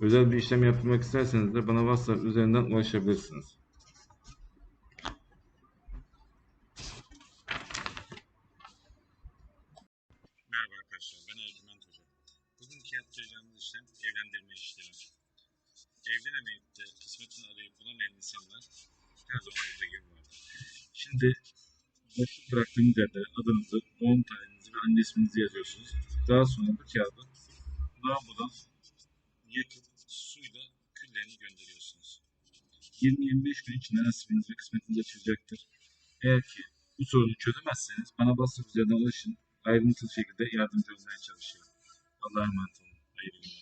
özel bir işlem yaptırmak isterseniz de bana WhatsApp üzerinden ulaşabilirsiniz. Merhaba arkadaşlar, ben Ercüment Hoca. Bugünkü yapacağımız işlem evlendirme işlemi. Evlenemeyip de kısmetini arayıp bulamayan insanlar her zaman burada gibi var. Şimdi boşluk bıraktığınız yerde adınızı, doğum tarihinizi ve anne isminizi yazıyorsunuz. Daha sonra bu kağıdı lavabodan yakıp suyla küllerini gönderiyorsunuz. 20-25 gün içinde nasibiniz ve kısmetiniz açılacaktır. Eğer ki bu sorunu çözemezseniz bana WhatsApp üzerinden ulaşın ayrıntılı şekilde yardımcı olmaya çalışıyorum. Allah'a emanet olun. Hayırlı günler.